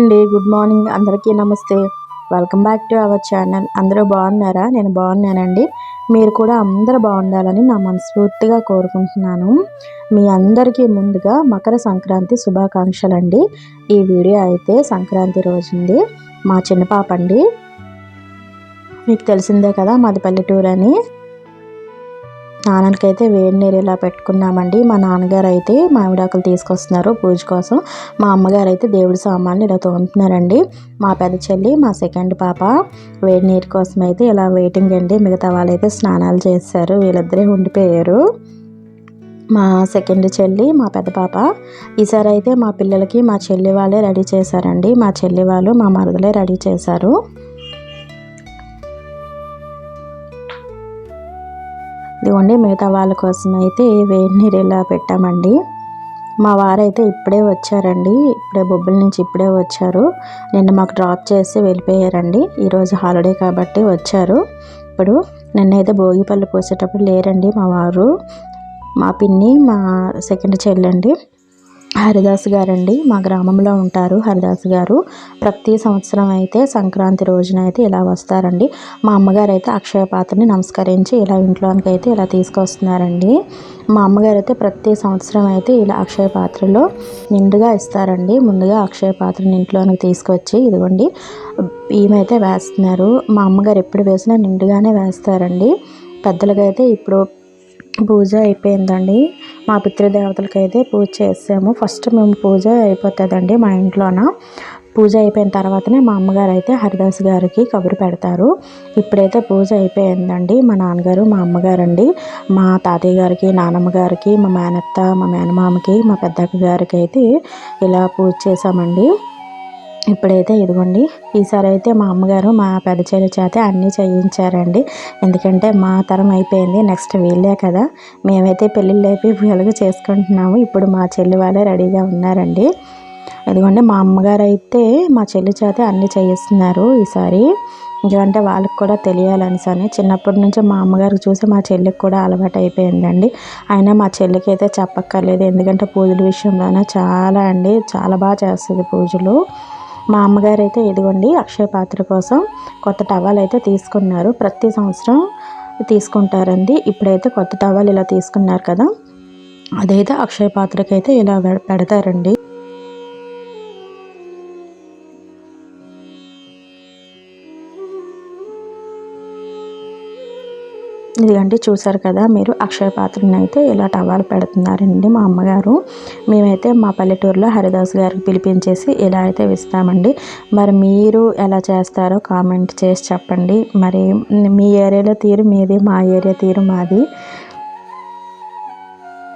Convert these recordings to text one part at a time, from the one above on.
అండి. Good morning అందరికీ నమస్తే. Welcome back to our channel అందరూ బాగున్నారా? నేను బాగున్నానండి. మీరు కూడా అందరూ బాగుండాలని నా మనస్ఫూర్తిగా కోరుకుంటున్నాను. మీ అందరికీ ముందుగా మకర సంక్రాంతి శుభాకాంక్షలు అండి ఈ వీడియో అయితే సంక్రాంతి రోజుంది. మా చిన్న పాప అండి. మీకు తెలిసిందే కదా మాది పల్లెటూరు అని. నాన్నకైతే వేడి నీరు ఇలా పెట్టుకున్నామండి. మా నాన్నగారు అయితే మామిడాకులు తీసుకొస్తున్నారు పూజ కోసం. మా అమ్మగారు అయితే దేవుడి సామాన్లు ఇలా తోముతున్నారండి. మా పెద్ద చెల్లి మా సెకండ్ పాప వేడి నీరు కోసం అయితే ఇలా వెయిటింగ్ అండి. మిగతా వాళ్ళైతే స్నానాలు చేశారు. వీళ్ళిద్దరే ఉండిపోయారు. మా సెకండ్ చెల్లి మా పెద్ద పాప ఈసారి అయితే మా పిల్లలకి మా చెల్లి వాళ్ళే రెడీ చేశారండి. మా చెల్లి వాళ్ళు మా మరదలే రెడీ చేశారు. ఇదిగోండి మిగతా వాళ్ళ కోసం అయితే వేడి నీరు ఇలా పెట్టామండి. మా వారైతే ఇప్పుడే వచ్చారండి. ఇప్పుడే బొబ్బుల నుంచి ఇప్పుడే వచ్చారు. నిన్న మాకు డ్రాప్ చేసి వెళ్ళిపోయారండి. ఈరోజు హాలిడే కాబట్టి వచ్చారు. ఇప్పుడు నిన్నైతే భోగిపళ్ళు పోసేటప్పుడు లేరండి మా వారు. మా పిన్ని మా సెకండ్ చెల్లండి. హరిదాస్ గారండి. మా గ్రామంలో ఉంటారు హరిదాస్ గారు. ప్రతి సంవత్సరం అయితే సంక్రాంతి రోజున అయితే ఇలా వస్తారండి. మా అమ్మగారు అయితే అక్షయ పాత్రని నమస్కరించి ఇలా ఇంట్లోనికి అయితే ఇలా తీసుకొస్తున్నారండి. మా అమ్మగారు అయితే ప్రతి సంవత్సరం అయితే ఇలా అక్షయ పాత్రలో నిండుగా ఇస్తారండి. ముందుగా అక్షయ పాత్రని ఇంట్లోనికి తీసుకొచ్చి ఇదిగోండి ఈమెతే వేస్తున్నారు. మా అమ్మగారు ఎప్పుడు వేసినా నిండుగానే వేస్తారండి. పెద్దలకైతే ఇప్పుడు పూజ అయిపోయిందండి. మా పితృదేవతలకి అయితే పూజ చేసాము. ఫస్ట్ మేము పూజ అయిపోతుందండి మా ఇంట్లోన. పూజ అయిపోయిన తర్వాతనే మా అమ్మగారు అయితే హరిదాస్ గారికి కబురు పెడతారు. ఇప్పుడైతే పూజ అయిపోయిందండి. మా నాన్నగారు మా అమ్మగారు అండి మా తాతయ్య గారికి నానమ్మ గారికి మా మేనత్త మా మేనమామకి మా పెద్దక్క గారికి అయితే ఇలా పూజ చేసామండి ఇప్పుడైతే ఇదిగోండి ఈసారి అయితే మా అమ్మగారు మా పెద్ద చెల్లి చేత అన్నీ చేయించారండి. ఎందుకంటే మా తరం అయిపోయింది నెక్స్ట్ వీళ్ళే కదా. మేమైతే పెళ్ళిళ్ళు అయిపోయి వెలుగు చేసుకుంటున్నాము. ఇప్పుడు మా చెల్లి వాళ్ళే రెడీగా ఉన్నారండి. ఇదిగోండి మా అమ్మగారు అయితే మా చెల్లి చేత అన్నీ చేయిస్తున్నారు ఈసారి. ఎందుకంటే వాళ్ళకి కూడా తెలియాలనిసని చిన్నప్పటి నుంచి మా అమ్మగారికి చూసి మా చెల్లికి కూడా అలవాటు అయిపోయిందండి. అయినా మా చెల్లికి అయితే చెప్పక్కర్లేదు. ఎందుకంటే పూజల విషయంలోనే చాలా అండి చాలా బాగా చేస్తుంది పూజలు. మా అమ్మగారు అయితే ఇదిగోండి అక్షయ పాత్ర కోసం కొత్త టవల్ అయితే తీసుకున్నారు. ప్రతి సంవత్సరం తీసుకుంటారండి. ఇప్పుడైతే కొత్త టవల్ ఇలా తీసుకున్నారు కదా. అదైతే అక్షయ పాత్రకైతే ఇలా పెడతారండి. ఇదిగండి చూసారు కదా మీరు అక్షయ పాత్రని అయితే ఇలా టవాలు పెడుతున్నారండి మా అమ్మగారు. మేమైతే మా పల్లెటూరులో హరిదాస్ గారికి పిలిపించేసి ఇలా అయితే ఇస్తామండి మరి మీరు ఎలా చేస్తారో కామెంట్ చేసి చెప్పండి. మరి మీ ఏరియాలో తీరు మీది మా ఏరియా తీరు మాది.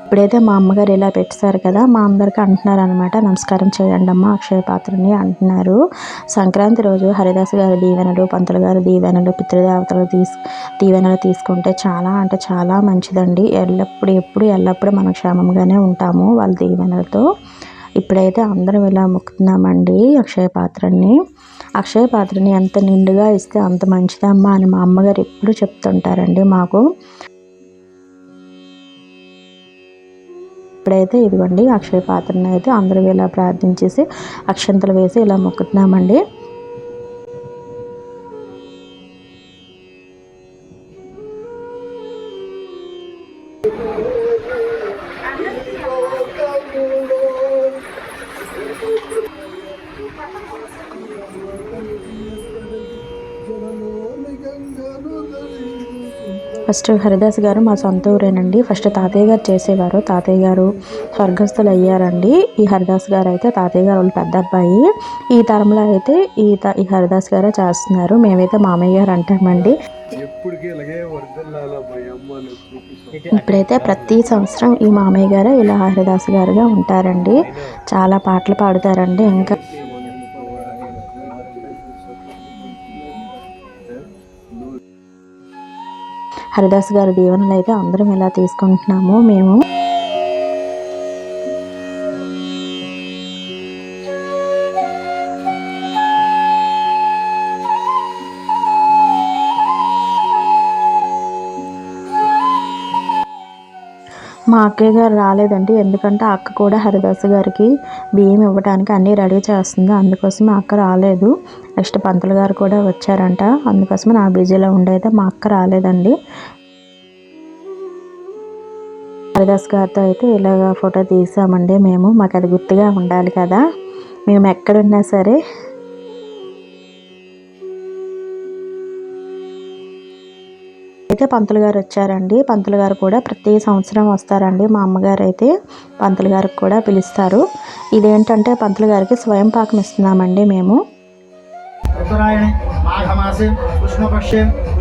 ఇప్పుడైతే మా అమ్మగారు ఇలా పెట్టారు కదా మా అందరికి అంటున్నారు అనమాట నమస్కారం చేయండి అమ్మ అక్షయ పాత్రని అంటున్నారు. సంక్రాంతి రోజు హరిదాస్ గారి దీవెనలు పంతులు గారి దీవెనలు పితృదేవతలు తీసు దీవెనలు తీసుకుంటే చాలా అంటే చాలా మంచిదండి. ఎల్లప్పుడు ఎప్పుడు ఎల్లప్పుడూ మనం క్షేమంగానే ఉంటాము వాళ్ళ దీవెనలతో. ఇప్పుడైతే అందరం ఇలా మొక్కుతున్నామండి అక్షయ పాత్రని. అక్షయ పాత్రని ఎంత నిండుగా ఇస్తే అంత మంచిదమ్మా అని మా అమ్మగారు ఎప్పుడు చెప్తుంటారండి మాకు. ఇప్పుడైతే ఇదిగోండి అక్షయ పాత్రను అయితే అందరూ ఇలా ప్రార్థించేసి అక్షంతలు వేసి ఇలా మొక్కుతున్నామండి. ఫస్ట్ హరిదాస్ గారు మా సొంత ఊరేనండి. ఫస్ట్ తాతయ్య గారు చేసేవారు. తాతయ్య గారు స్వర్గస్థులు అయ్యారండి ఈ హరిదాస్ గారు అయితే తాతయ్య గారు వాళ్ళు పెద్ద అబ్బాయి. ఈ తరంలో అయితే ఈ ఈ హరిదాస్ గారే చేస్తున్నారు. మేమైతే మామయ్య గారు అంటామండి. ఇప్పుడైతే ప్రతి సంవత్సరం ఈ మామయ్య గారు ఇలా హరిదాస్ గారుగా ఉంటారండి. చాలా పాటలు పాడుతారండి. ఇంకా హరిదాస్ గారి దీవెనలు అయితే అందరం ఇలా తీసుకుంటున్నాము మేము అక్కయ్య గారు రాలేదండి ఎందుకంటే అక్క కూడా హరిదాస్ గారికి బియ్యం ఇవ్వడానికి అన్నీ రెడీ చేస్తుంది. అందుకోసం మా అక్క రాలేదు. నెక్స్ట్ పంతులు గారు కూడా వచ్చారంట. అందుకోసం నా బిజీలో ఉండేది. మా అక్క రాలేదండి. హరిదాస్ గారితో అయితే ఇలాగ ఫోటో తీసామండి మేము. మాకు అది గుర్తుగా ఉండాలి కదా. మేము ఎక్కడున్నా సరే అయితే పంతులు గారు వచ్చారండి. పంతులు గారు కూడా ప్రతి సంవత్సరం వస్తారండి. మా అమ్మగారు అయితే పంతులు గారికి కూడా పిలుస్తారు. ఇదేంటంటే పంతులు గారికి స్వయం పాకం ఇస్తున్నామండి మేము.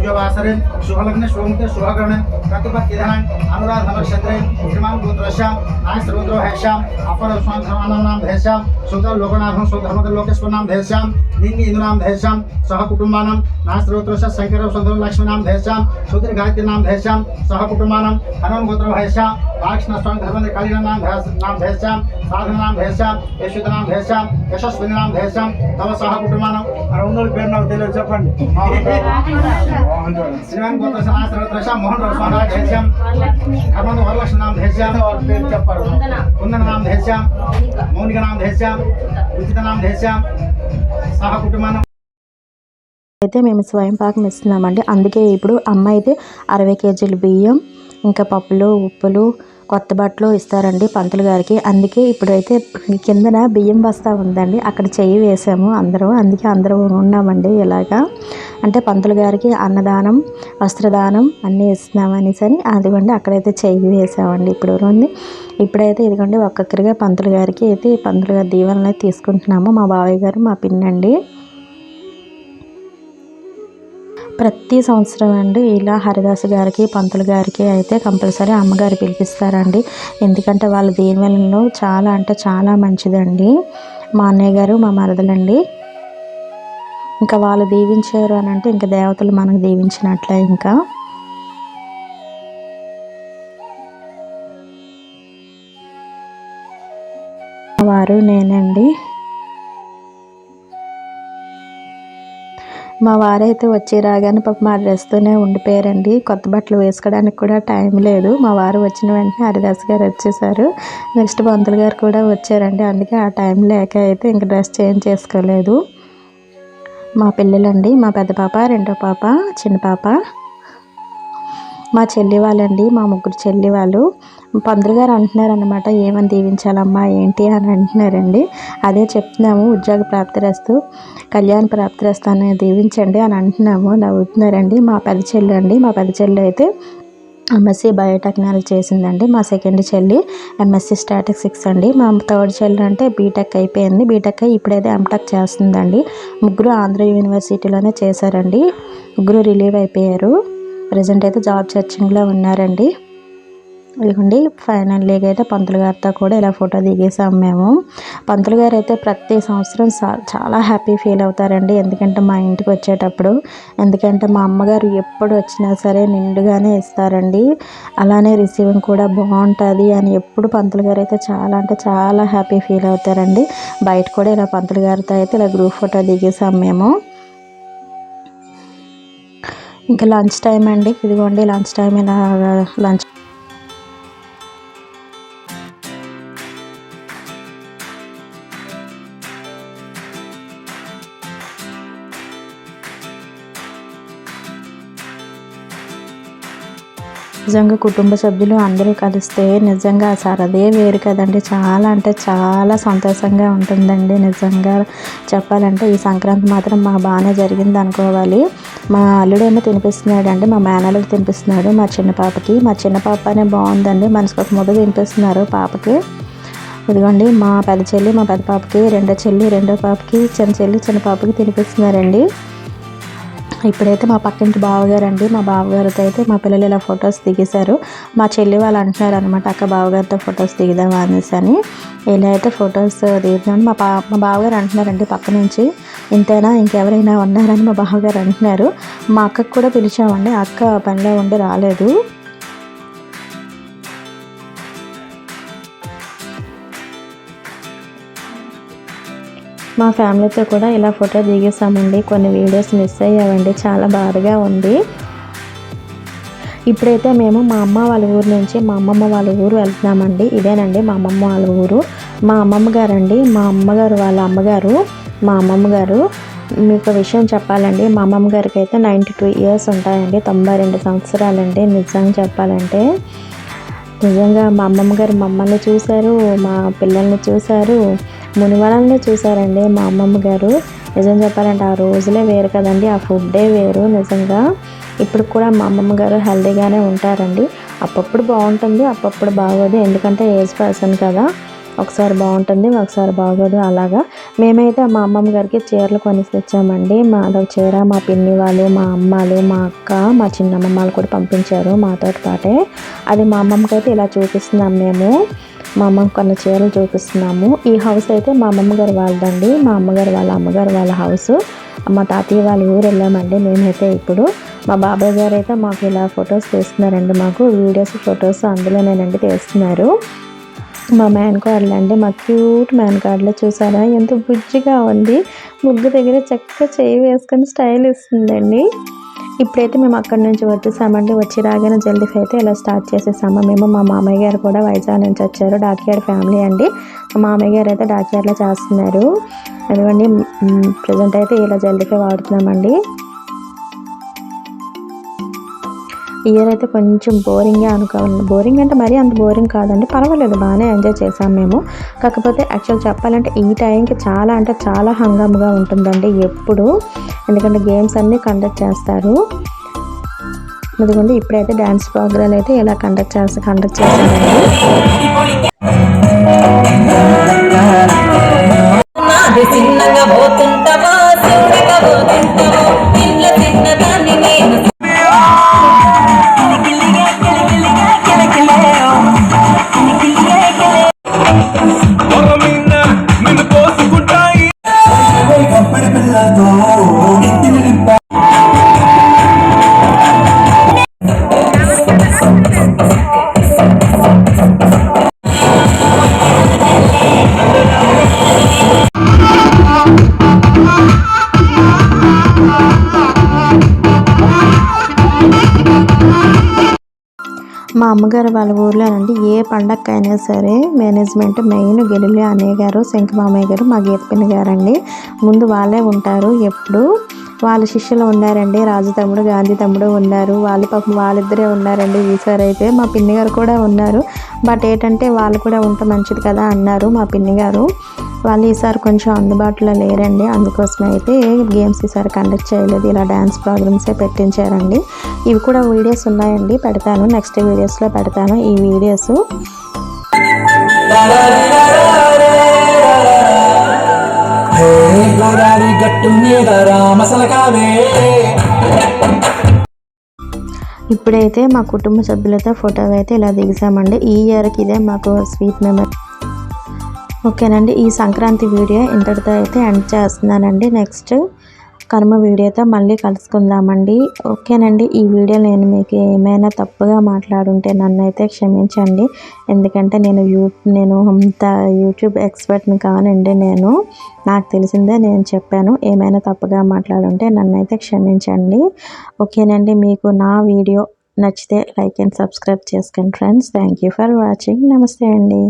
पूजवासरे शुभलग्न शुभमुखे शुभकर्ण प्रतिपत्तिधनान् अनुराधनक्षत्रे श्रीमान गोत्रश्यां आय सर्वत्र हैश्याम अपर स्वाम धर्मानां धैश्याम सुंदर लोकनाथं सुधर्मद लोकेश्वर नाम धैश्याम निंगी इंद्रनाम धैश्याम सह कुटुंबानां नाय सर्वत्र शंकर सुंदर लक्ष्मी नाम धैश्याम सुधीर गायत्री नाम धैश्याम सह कुटुंबानां हनुमान गोत्र हैश्याम पाक्षण स्वाम धर्मद कालीन नाम नाम धैश्याम साधन नाम धैश्याम यशुद नाम धैश्याम यशस्विनी नाम धैश्याम तब सह कुटुंबानां और उन्नल पेर नाम दिल जपन అయితే మేము స్వయం పాకం ఇస్తున్నామండి అందుకే ఇప్పుడు అమ్మ అయితే అరవై కేజీలు బియ్యం ఇంకా పప్పులు ఉప్పులు కొత్త బట్టలు ఇస్తారండి పంతులు గారికి. అందుకే ఇప్పుడైతే కిందన బియ్యం బస్తా ఉందండి. అక్కడ చెయ్యి వేసాము అందరూ. అందుకే అందరూ ఉన్నామండి ఇలాగా. అంటే పంతులు గారికి అన్నదానం వస్త్రదానం అన్నీ ఇస్తున్నామనేసి అని అదిగోండి అక్కడైతే చెయ్యి వేసామండి ఇప్పుడు ఉంది ఇప్పుడైతే ఇదిగోండి ఒక్కొక్కరిగా పంతులు గారికి అయితే పంతులు గారి దీవెనలు తీసుకుంటున్నాము. మా బావయ్య గారు మా పిన్నండి. ప్రతి సంవత్సరం అండి ఇలా హరిదాస్ గారికి పంతులు గారికి అయితే కంపల్సరీ అమ్మగారు పిలిపిస్తారండి. ఎందుకంటే వాళ్ళ దీవెనలో చాలా అంటే చాలా మంచిదండి. మా అన్నయ్య గారు మా మరదలండి. ఇంకా వాళ్ళు దీవించారు అని అంటే ఇంకా దేవతలు మనకు దీవించినట్లే ఇంకా. వారు నేనండి. మా వారైతే వచ్చి రాగానే పాప మా డ్రెస్తోనే ఉండిపోయారండి. కొత్త బట్టలు వేసుకోవడానికి కూడా టైం లేదు. మా వారు వచ్చిన వెంటనే హరిదాస్ గారు వచ్చేసారు. నెక్స్ట్ బంతులు గారు కూడా వచ్చారండి. అందుకే ఆ టైం లేక అయితే ఇంక డ్రెస్ చేంజ్ చేసుకోలేదు. మా పిల్లలండి మా పెద్ద పాప రెండో పాప చిన్న పాప మా చెల్లి వాళ్ళండి మా ముగ్గురు చెల్లి వాళ్ళు. పంతులు గారు అంటున్నారనమాట ఏమని దీవించాలమ్మా ఏంటి అని అంటున్నారండి. అదే చెప్తున్నాము ఉద్యోగ ప్రాప్తిరస్తు కళ్యాణ ప్రాప్తిరస్తు అని దీవించండి అని అంటున్నాము నవ్వుతున్నారండి మా పెద్ద చెల్లి అండి మా పెద్ద చెల్లి అయితే ఎంఎస్సి బయోటెక్నాలజీ చేసిందండి. మా సెకండ్ చెల్లి ఎంఎస్సి స్టాటిస్టిక్స్ అండి. మా థర్డ్ చెల్లి అంటే బీటెక్ అయిపోయింది. బీటెక్ అయి ఇప్పుడైతే ఎంటెక్ చేస్తుందండి. ముగ్గురు ఆంధ్ర యూనివర్సిటీలోనే చేశారండి. ముగ్గురు రిలీవ్ అయిపోయారు. ప్రజెంట్ అయితే జాబ్ సెర్చింగ్లో ఉన్నారండి. ఇదిగోండి ఫైనల్ లీగ్ అయితే పంతులు గారితో కూడా ఇలా ఫోటో దిగేసాం మేము. పంతులు గారు అయితే ప్రతి సంవత్సరం చాలా హ్యాపీ ఫీల్ అవుతారండి. ఎందుకంటే మా ఇంటికి వచ్చేటప్పుడు ఎందుకంటే మా అమ్మగారు ఎప్పుడు వచ్చినా సరే నిండుగానే ఇస్తారండి. అలానే రిసీవింగ్ కూడా బాగుంటుంది అని ఎప్పుడు పంతులు గారు అయితే చాలా అంటే చాలా హ్యాపీ ఫీల్ అవుతారండి. బయట కూడా ఇలా పంతులు గారితో అయితే ఇలా గ్రూప్ ఫోటో దిగేసాం మేము. ఇంకా లంచ్ టైం అండి. ఇదిగోండి లంచ్ టైం ఇలా లంచ్ నిజంగా కుటుంబ సభ్యులు అందరూ కలిస్తే నిజంగా ఆ సరదే వేరు కదండి. చాలా అంటే చాలా సంతోషంగా ఉంటుందండి నిజంగా చెప్పాలంటే. ఈ సంక్రాంతి మాత్రం మా బాగానే జరిగింది అనుకోవాలి. మా అల్లుడేమో తినిపిస్తున్నాడు అండి మా మేనల్లుడు తినిపిస్తున్నాడు మా చిన్న పాపకి. మా చిన్న పాపనే బాగుందండి మనసుకు ఒక ముద్ద తినిపిస్తున్నారు పాపకి. ఇదిగోండి మా పెద్ద చెల్లి మా పెద్ద పాపకి రెండో చెల్లి రెండో పాపకి చిన్న చెల్లి చిన్న పాపకి తినిపిస్తున్నారండి. ఇప్పుడైతే మా పక్కింటి బావగారండి. మా బావగారితో అయితే మా పిల్లలు ఇలా ఫొటోస్ దిగేశారు. మా చెల్లి వాళ్ళు అంటున్నారు అనమాట అక్క బావగారితో ఫొటోస్ దిగుదామా అనేసి అని. ఇలా అయితే ఫొటోస్ దిగుదామని మా పా మా బావగారు అంటున్నారండి పక్క నుంచి ఇంతేనా? ఇంకెవరైనా ఉన్నారని మా బావగారు అంటున్నారు. మా అక్కకు కూడా పిలిచామండి. అక్క పనిలో ఉండి రాలేదు. మా ఫ్యామిలీతో కూడా ఇలా ఫోటో దిగేసామండి. కొన్ని వీడియోస్ మిస్ అయ్యామండి చాలా బాధగా ఉంది. ఇప్పుడైతే మేము మా అమ్మ వాళ్ళ ఊరు నుంచి మా అమ్మమ్మ వాళ్ళ ఊరు వెళ్తున్నామండి. ఇదేనండి మా అమ్మమ్మ వాళ్ళ ఊరు. మా అమ్మమ్మ గారండి. మా అమ్మగారు వాళ్ళ అమ్మగారు మా అమ్మమ్మ గారు. మీకు విషయం చెప్పాలండి. మా అమ్మమ్మ గారికి అయితే నైంటీ టూ ఇయర్స్ ఉంటాయండి. తొంభై రెండు సంవత్సరాలండి. నిజంగా చెప్పాలంటే నిజంగా మా అమ్మమ్మ గారు మమ్మల్ని చూశారు మా పిల్లల్ని చూశారు. మునివనంలో చూసారండి మా అమ్మమ్మ గారు. నిజం చెప్పాలంటే ఆ రోజులే వేరు కదండి. ఆ ఫుడ్డే వేరు నిజంగా. ఇప్పుడు కూడా మా అమ్మమ్మ గారు హెల్దీగానే ఉంటారండి. అప్పప్పుడు బాగుంటుంది అప్పప్పుడు బాగోదు. ఎందుకంటే ఏజ్ పర్సన్ కదా. ఒకసారి బాగుంటుంది ఒకసారి బాగోదు అలాగా. మేమైతే మా అమ్మమ్మ గారికి చీరలు కొని తెచ్చామండి. మా అదొక చీర మా పిన్ని వాళ్ళు మా అమ్మాలు మా అక్క మా చిన్నమ్మ వాళ్ళు కూడా పంపించారు మాతో పాటే. అది మా అమ్మమ్మకి అయితే ఇలా చూపిస్తున్నాం మేము. మా అమ్మకి కొన్ని చీరలు చూపిస్తున్నాము. ఈ హౌస్ అయితే మా అమ్మమ్మ గారు వాళ్ళదండి. మా అమ్మగారు వాళ్ళ అమ్మగారు వాళ్ళ హౌస్ మా తాతయ్య వాళ్ళ ఊరు వెళ్ళామండి. మేమైతే ఇప్పుడు మా బాబాయ్ గారు అయితే మాకు ఇలా ఫొటోస్ తీస్తున్నారండి మాకు. వీడియోస్ ఫొటోస్ అందులోనేనండి తీస్తున్నారు. మా మ్యాన్ కార్డ్లు అండి. మా క్యూట్ మ్యాన్ కార్డులో చూసారా? ఎంత బుజ్జిగా ఉంది. ముగ్గు దగ్గర చక్కగా చేయి వేసుకొని స్టైల్ ఇస్తుందండి. ఇప్పుడైతే మేము అక్కడి నుంచి వచ్చేసామండి వచ్చి రాగానే జల్దీ అయితే ఇలా స్టార్ట్ చేసేసాము. మేము మా మామయ్య గారు కూడా వైజాగ్ నుంచి వచ్చారు. డాక్యార్డ్ ఫ్యామిలీ అండి. మా మామయ్య గారు అయితే డాక్యార్డ్లో చేస్తున్నారు. అదిగోండి ప్రజెంట్ అయితే ఇలా జల్దీ వాడుతున్నామండి. ఇయర్ అయితే కొంచెం బోరింగే అనుకోవాలి బోరింగ్ అంటే మరీ అంత బోరింగ్ కాదండి. పర్వాలేదు బాగానే ఎంజాయ్ చేసాం మేము. కాకపోతే యాక్చువల్ చెప్పాలంటే ఈ టైంకి చాలా అంటే చాలా హంగాముగా ఉంటుందండి ఎప్పుడు. ఎందుకంటే గేమ్స్ అన్నీ కండక్ట్ చేస్తారు. ఎందుకంటే ఇప్పుడైతే డ్యాన్స్ ప్రోగ్రామ్ అయితే ఇలా కండక్ట్ చేస్తా కండక్ట్ చేస్తారండి మా అమ్మగారు వాళ్ళ ఊర్లో అంటే ఏ పండగకైనా సరే మేనేజ్మెంట్ మెయిన్ గెలిలి అన్నయ్య గారు శంకమామయ్య గారు మా గీతపిన్ని గారండి. ముందు వాళ్ళే ఉంటారు. ఎప్పుడు వాళ్ళ శిష్యులు ఉన్నారండి. రాజు తమ్ముడు గాంధీ తమ్ముడు ఉన్నారు. వాళ్ళు పాపం వాళ్ళిద్దరే ఉన్నారండి. ఈసారి అయితే మా పిన్ని గారు కూడా ఉన్నారు. బట్ ఏంటంటే వాళ్ళు కూడా ఉంటే మంచిది కదా అన్నారు మా పిన్ని గారు. వాళ్ళు ఈసారి కొంచెం అందుబాటులో లేరండి. అందుకోసం అయితే గేమ్స్ ఈసారి కండక్ట్ చేయలేదు. ఇలా డ్యాన్స్ ప్రోగ్రామ్సే పెట్టించారండి. ఇవి కూడా వీడియోస్ ఉన్నాయండి. పెడతాను. నెక్స్ట్ వీడియోస్లో పెడతాను ఈ వీడియోస్. గోదావరి గట్టు మీద రామసలకావే ఇప్పుడైతే మా కుటుంబ సభ్యులతో ఫోటో అయితే ఇలా దిగిసామండి. ఈ ఇయర్కి ఇదే మాకు స్వీట్ మెమరీ. ఓకేనండి ఈ సంక్రాంతి వీడియో ఇంతటితో అయితే ఎండ్ చేస్తున్నానండి. నెక్స్ట్ కర్మ వీడియోతో మళ్ళీ కలుసుకుందామండి. ఓకేనండి ఈ వీడియో నేను మీకు ఏమైనా తప్పుగా మాట్లాడుంటే నన్ను అయితే క్షమించండి. ఎందుకంటే నేను యూ నేను అంత యూట్యూబ్ ఎక్స్పర్ట్ని కానండి నేను. నాకు తెలిసిందే నేను చెప్పాను ఏమైనా తప్పుగా మాట్లాడుంటే నన్ను అయితే క్షమించండి. ఓకేనండి మీకు నా వీడియో నచ్చితే లైక్ అండ్ సబ్స్క్రైబ్ చేసుకోండి friends. Thank you for watching. నమస్తే అండి.